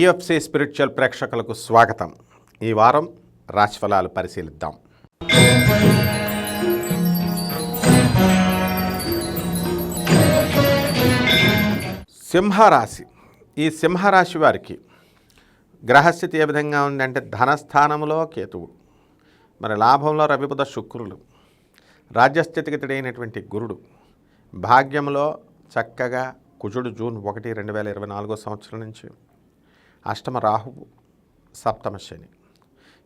TFC spiritual ప్రేక్షకులకు స్వాగతం. ఈ వారం రాశిఫలాలు పరిశీలిద్దాం. సింహరాశి. ఈ సింహరాశి వారికి గ్రహస్థితి ఏ విధంగా ఉందంటే ధనస్థానంలో కేతువు. మరి లాభంలో రవిబుధ శుక్రులు. రాజ్యస్థితిగతుడైనటువంటి గురుడు. భాగ్యంలో చక్కగా కుజుడు జూన్ ఒకటి రెండు వేల ఇరవై నాలుగో సంవత్సరం నుంచి అష్టమ రాహువు సప్తమ శని.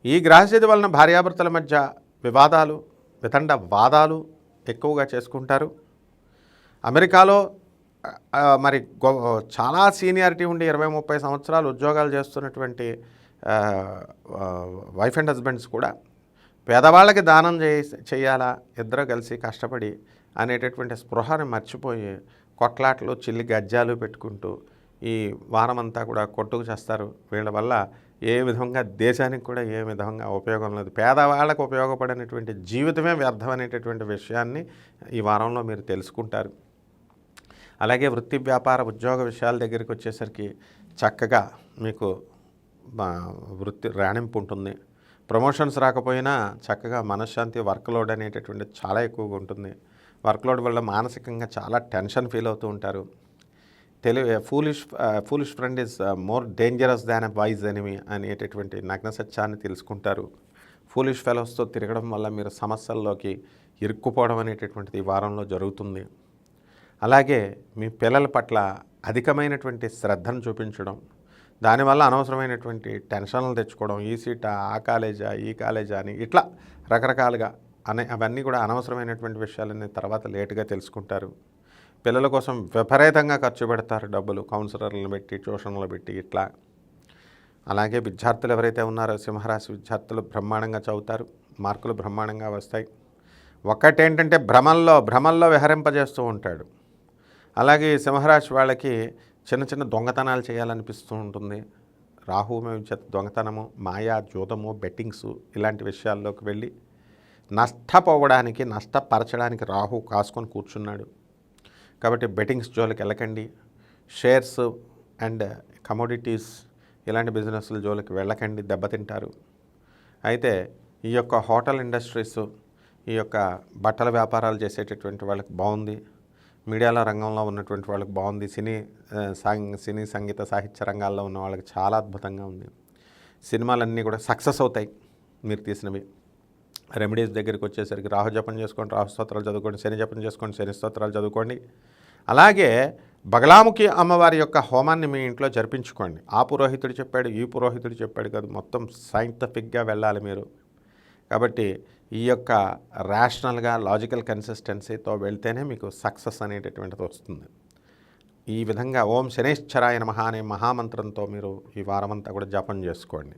ఈ గ్రహస్థితి వలన భార్యాభర్తల మధ్య వివాదాలు వితండ వాదాలు ఎక్కువగా చేసుకుంటారు. అమెరికాలో మరి గొ చాలా సీనియారిటీ ఉండి ఇరవై ముప్పై సంవత్సరాలు ఉద్యోగాలు చేస్తున్నటువంటి వైఫ్ అండ్ హస్బెండ్స్ కూడా పేదవాళ్ళకి దానం చేయ చేయాలా ఇద్దరు కలిసి కష్టపడి అనేటటువంటి స్పృహని మర్చిపోయి కొట్లాట్లు చిల్లి గజ్జాలు పెట్టుకుంటూ ఈ వారమంతా కూడా కొట్టుకు చేస్తారు. వీళ్ళ వల్ల ఏ విధంగా దేశానికి కూడా ఏ విధంగా ఉపయోగం లేదు. పేదవాళ్ళకు ఉపయోగపడినటువంటి జీవితమే వ్యర్థం అనేటటువంటి విషయాన్ని ఈ వారంలో మీరు తెలుసుకుంటారు. అలాగే వృత్తి వ్యాపార ఉద్యోగ విషయాల దగ్గరికి వచ్చేసరికి చక్కగా మీకు మా వృత్తి రాణింపు ఉంటుంది. ప్రమోషన్స్ రాకపోయినా చక్కగా మనశ్శాంతి వర్క్ లోడ్ అనేటటువంటి చాలా ఎక్కువగా ఉంటుంది. వర్క్ లోడ్ వల్ల మానసికంగా చాలా టెన్షన్ ఫీల్ అవుతూ ఉంటారు. తెలివి foolish foolish friend is more dangerous than a wise enemy అనేటటువంటి నగ్న సత్యాన్ని తెలుసుకుంటారు. ఫూలిష్ ఫెలోస్తో తిరగడం వల్ల మీరు సమస్యల్లోకి ఇరుక్కుపోవడం అనేటటువంటిది ఈ వారంలో జరుగుతుంది. అలాగే మీ పిల్లల పట్ల అధికమైనటువంటి శ్రద్ధను చూపించడం దానివల్ల అనవసరమైనటువంటి టెన్షన్లు తెచ్చుకోవడం ఈ సీటా ఆ కాలేజా ఈ కాలేజా అని ఇట్లా రకరకాలుగా అనే అవన్నీ కూడా అనవసరమైనటువంటి విషయాలన్నీ తర్వాత లేటుగా తెలుసుకుంటారు. పిల్లల కోసం విపరీతంగా ఖర్చు పెడతారు డబ్బులు. కౌన్సిలర్లను పెట్టి ట్యూషన్లు పెట్టి ఇట్లా. అలాగే విద్యార్థులు ఎవరైతే ఉన్నారో సింహరాశి విద్యార్థులు బ్రహ్మాండంగా చదువుతారు. మార్కులు బ్రహ్మాండంగా వస్తాయి. ఒక్కటేంటంటే భ్రమల్లో భ్రమల్లో విహరింపజేస్తూ ఉంటాడు. అలాగే సింహరాశి వాళ్ళకి చిన్న చిన్న దొంగతనాలు చేయాలనిపిస్తూ ఉంటుంది. రాహు చేత దొంగతనము మాయా జూతము బెట్టింగ్స్ ఇలాంటి విషయాల్లోకి వెళ్ళి నష్టపోవడానికి నష్టపరచడానికి రాహు కాసుకొని కూర్చున్నాడు. కాబట్టి బెట్టింగ్స్ జోలికి వెళ్ళకండి. షేర్స్ అండ్ కమోడిటీస్ ఇలాంటి బిజినెస్ల జోలికి వెళ్ళకండి దెబ్బతింటారు. అయితే ఈ యొక్క హోటల్ ఇండస్ట్రీస్ ఈ యొక్క బట్టల వ్యాపారాలు చేసేటటువంటి వాళ్ళకి బాగుంది. మీడియాల రంగంలో ఉన్నటువంటి వాళ్ళకి బాగుంది. సినీ సాంగ్ సినీ సంగీత సాహిత్య రంగాల్లో ఉన్న వాళ్ళకి చాలా అద్భుతంగా ఉంది. సినిమాలన్నీ కూడా సక్సెస్ అవుతాయి మీరు తీసినవి. రెమెడీస్ దగ్గరికి వచ్చేసరికి రాహు జపం చేసుకోండి రాహు స్తోత్రాలు చదువుకోండి శని జపం చేసుకోండి శని స్తోత్రాలు చదువుకోండి. అలాగే బగలాముఖి అమ్మవారి యొక్క హోమాన్ని మీ ఇంట్లో జరిపించుకోండి. ఆ పురోహితుడు చెప్పాడు ఈ పురోహితుడు చెప్పాడు కాదు మొత్తం సైంటిఫిక్గా వెళ్ళాలి మీరు. కాబట్టి ఈ యొక్క రేషనల్గా లాజికల్ కన్సిస్టెన్సీతో వెళ్తేనే మీకు సక్సెస్ అనేటటువంటిది వస్తుంది. ఈ విధంగా ఓం శనేశ్వరాయ నమః అనే మహామంత్రంతో మీరు ఈ వారమంతా కూడా జపం చేసుకోండి.